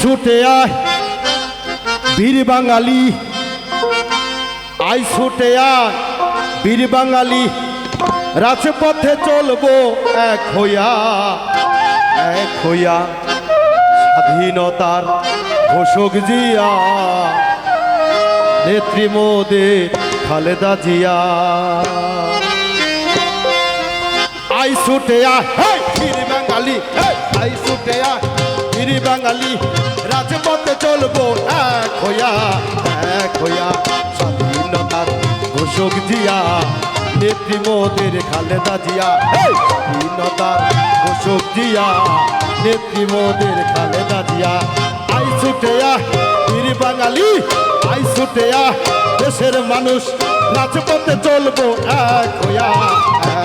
ছুটে আয়। বীর বাঙালি আই ছুটে আয়। বীর বাঙালি, রাজপথে চলবো এক হইয়া এক হইয়া স্বাধীনতার ঘোষক জিয়া। নেত্রী মোদের খালেদা জিয়া। আই ছুটে আয়। বাঙালি আই ছুটে আয়। বীর বাঙালি, রাজপথে চলবো এক হইয়া এক হইয়া স্বাধীনতার ঘোষক দিয়া, নেত্রী মোদের খালেদা জিয়া। স্বাধীনতার ঘোষক জিয়া নেত্রী মোদের খালেদা জিয়া। আই ছুটে আয় বীর বাঙালি আই ছুটে দেশের মানুষ, রাজপথে চলবো এক হইয়া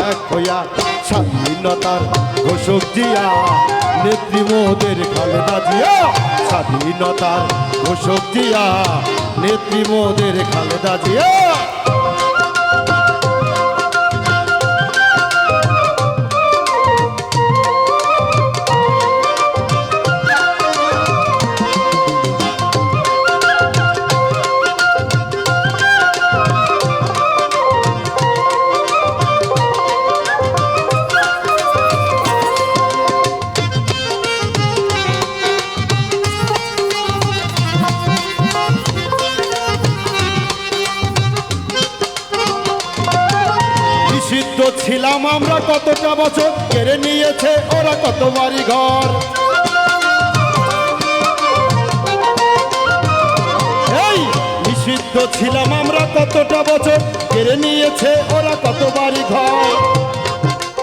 এক হইয়া স্বাধীনতার ঘোষক জিয়া নেত্রী মোদের খালেদা জিয়া, স্বাধীনতার ঘোষক জিয়া নেত্রী মোদের খালেদা জিয়া। ছিলাম আমরা কতটা বছর? কেড়ে নিয়েছে ওরা কত বাড়ি ঘর? এই, নিষিদ্ধ ছিলাম আমরা কতটা বছর? কেড়ে নিয়েছে ওরা কত বাড়ি ঘর?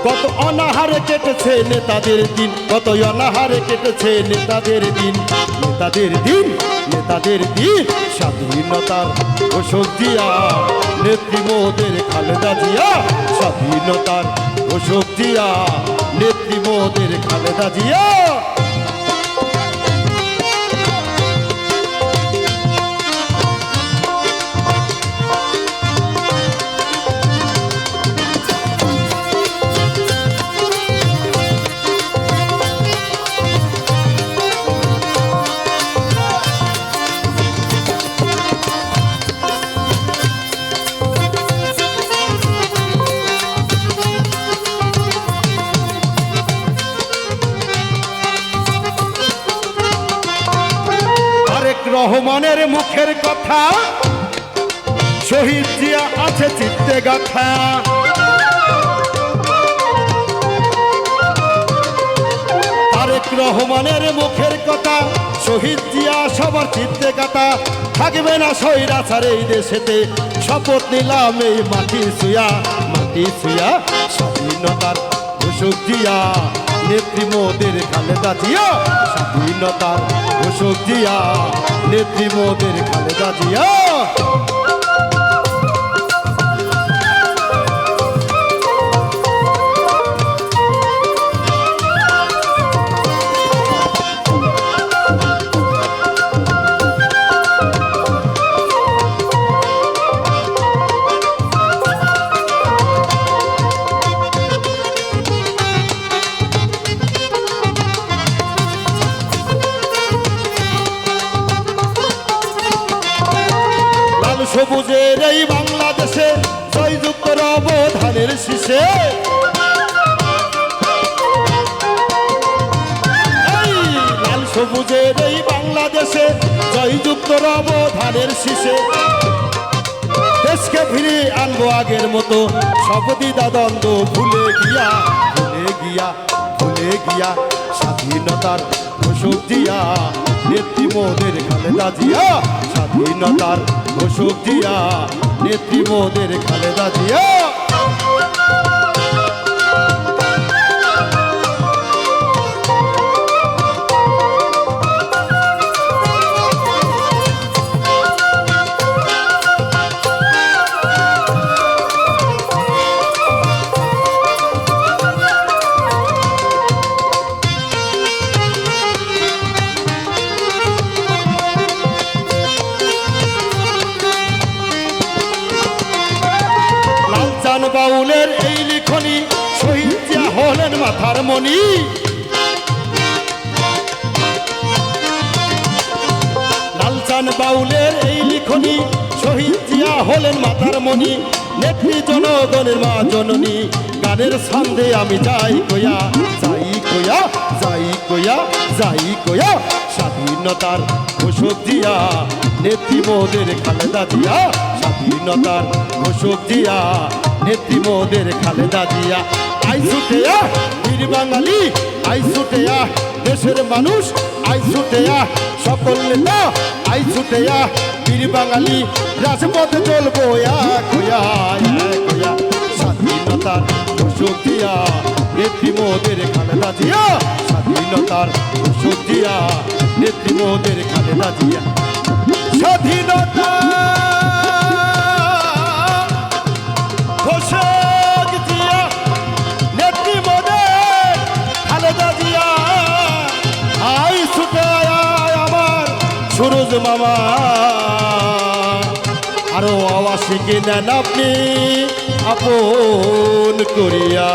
কত অনাহারে কেটেছে নেতাদের দিন কত অনাহারে কেটেছে নেতাদের দিন। নেতাদের দিন নেতাদের দিন, স্বাধীনতার ঘোষক দিয়া, নেত্রী মোদের খালেদা জিয়া, স্বাধীনতার ঘোষক দিয়া, নেত্রী মোদের খালেদা জিয়া। রহমানের মুখের কথা। শহীদ জিয়া আছে চিত্তে গাথা। আরেক রহমানের মুখের কথা, শহীদ জিয়া সবার চিত্তে গাথা। থাকবে না সৈরাচার এই দেশেতে, শপথ নিলাম এই মাটি সুয়া। মাটি সুয়া, স্বাধীনতার ঘোষক জিয়া। নেত্রী মোদের খালেদা জিয়া স্বাধীনতার ঘোষক জিয়া নেত্রী মোদের খালেদা জিয়া। সবুজের এই বাংলাদেশে জয়যুক্ত রব ধানের শীষে লাল সবুজের এই বাংলাদেশে জয়যুক্ত রব ধানের শীষে দেশকে ফিরে আনব আগের মতো দ্বিধা দ্বন্দ্ব ভুলে গিয়া ভুলে গিয়া ভুলে গিয়া, স্বাধীনতার ঘোষক জিয়া, নেত্রী মোদের খালেদা জিয়া, স্বাধীনতার ঘোষক জিয়া নেত্রী মোদের খালেদা জিয়া। বাউলের এই লিখনি শহীদ হলেন মাথার মণি। বাউজান বাউলের এই লিখনি শহীদ হলেন মাতার মণি। নেত্রী জনগণের মা জননী, গানের ছন্দে আমি যাই কয়া যাই কয়া যাই কয়া যাই কয়া, স্বাধীনতার ঘোষক দিয়া নেত্রী মোদের খালেদা দিয়া স্বাধীনতার ঘোষক জিয়া। নেত্রী মোদের খালেদা জিয়া। আই ছুটেয়া বীর বাঙালি, আই ছুটেয়া দেশের মানুষ, আই ছুটেয়া সকল নেতা, আই ছুটেয়া বীর বাঙালি, রাজপথে চলবো এক স্বাধীনতার ঘোষক নেত্রী মোদের খালেদা জিয়া, স্বাধীনতার ঘোষক নেত্রী মোদের খালেদা জিয়া। স্বাধীনতা মামা। আরও আওয়াসিকে নেন আপনি আপন করিয়া।